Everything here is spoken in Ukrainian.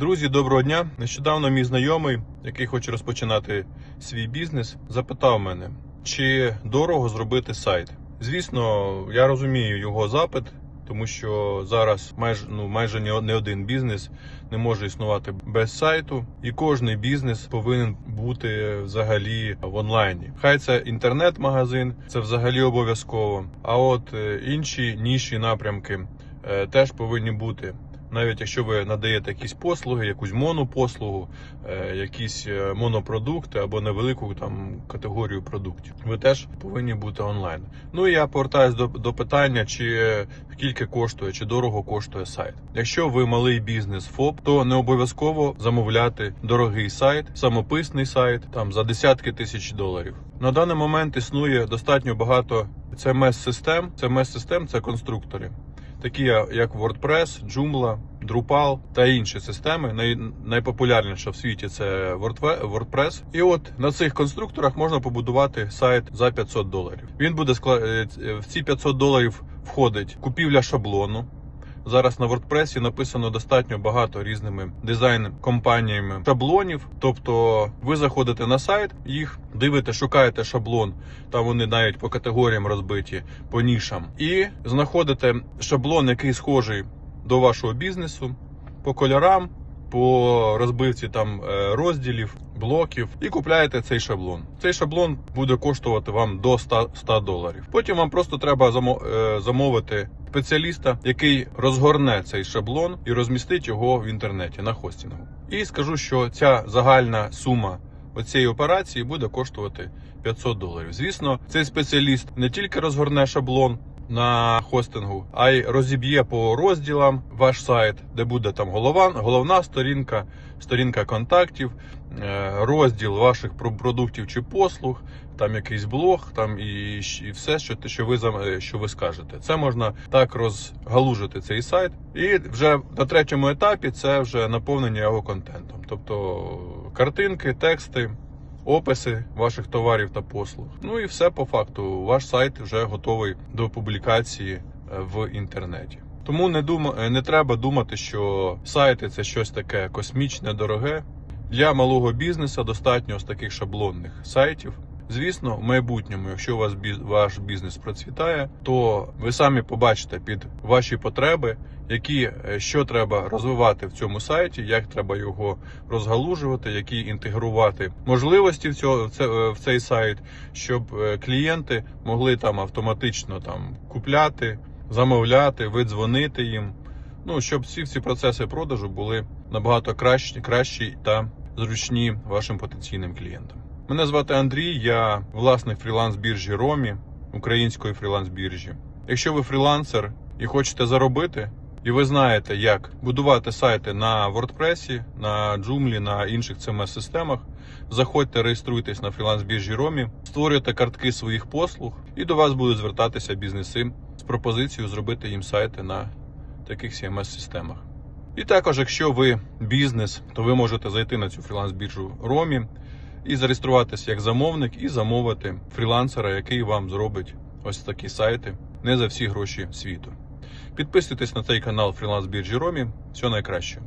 Друзі, доброго дня! Нещодавно мій знайомий, який хоче розпочинати свій бізнес, запитав мене, чи дорого зробити сайт. Звісно, я розумію його запит, тому що зараз майже ну майже не один бізнес не може існувати без сайту, і кожний бізнес повинен бути взагалі в онлайні. Хай це інтернет-магазин, це взагалі обов'язково. А от е, інші ніші напрямки е, теж повинні бути. Навіть якщо ви надаєте якісь послуги, якусь монопослугу, е, якісь е, монопродукти або невелику там категорію продуктів, ви теж повинні бути онлайн. Ну і я повертаюсь до, до питання, чи скільки коштує, чи дорого коштує сайт. Якщо ви малий бізнес ФОП, то не обов'язково замовляти дорогий сайт, самописний сайт там за десятки тисяч доларів. На даний момент існує достатньо багато CMS-систем. CMS-систем це конструктори такі як WordPress, Joomla, Drupal та інші системи. Най, найпопулярніша в світі це WordPre- WordPress. І от на цих конструкторах можна побудувати сайт за 500 доларів. Він буде скла- е, в ці 500 доларів входить купівля шаблону. Зараз на WordPress написано достатньо багато різними дизайн-компаніями шаблонів. Тобто ви заходите на сайт, їх дивите, шукаєте шаблон, там вони навіть по категоріям розбиті, по нішам, і знаходите шаблон, який схожий до вашого бізнесу, по кольорам, по розбивці там е, розділів, блоків, і купляєте цей шаблон. Цей шаблон буде коштувати вам до 100, 100 доларів. Потім вам просто треба е, замовити спеціаліста, який розгорне цей шаблон і розмістить його в інтернеті на хостингу. І скажу, що ця загальна сума оцієї операції буде коштувати 500 доларів. Звісно, цей спеціаліст не тільки розгорне шаблон. На хостингу, а й розіб'є по розділам ваш сайт, де буде там голова, головна сторінка, сторінка контактів, е, розділ ваших про- продуктів чи послуг, там якийсь блог, там і, і все, що що ви е, що ви скажете. Це можна так розгалужити цей сайт. І вже на третьому етапі це вже наповнення його контентом, тобто картинки, тексти. Описи ваших товарів та послуг. Ну і все по факту. Ваш сайт вже готовий до публікації е, в інтернеті. Тому не дума, е, не треба думати, що сайти це щось таке космічне, дороге. Для малого бізнесу достатньо з таких шаблонних сайтів. Звісно, в майбутньому, якщо у вас ваш бізнес процвітає, то ви самі побачите під ваші потреби, які е, що треба розвивати в цьому сайті, як треба його розгалужувати, які інтегрувати можливості в цього е, в цей сайт, щоб е, клієнти могли там автоматично там купляти, замовляти, видзвонити їм. Ну щоб всі ці процеси продажу були набагато кращі, кращі та зручні вашим потенційним клієнтам. Мене звати Андрій, я власник фріланс-біржі Ромі, української фріланс-біржі. Якщо ви фрілансер і хочете заробити, і ви знаєте, як будувати сайти на WordPress, на Joomla, на інших CMS-системах, заходьте, реєструйтесь на фріланс-біржі Ромі, створюйте картки своїх послуг, і до вас будуть звертатися бізнеси з пропозицією зробити їм сайти на таких CMS-системах. І також, якщо ви бізнес, то ви можете зайти на цю фріланс-біржу Ромі і зареєструватися як замовник і замовити фрілансера, який вам зробить ось такі сайти не за всі гроші світу. Підписуйтесь на цей канал Фріланс біржі Ромі. Всього найкращого.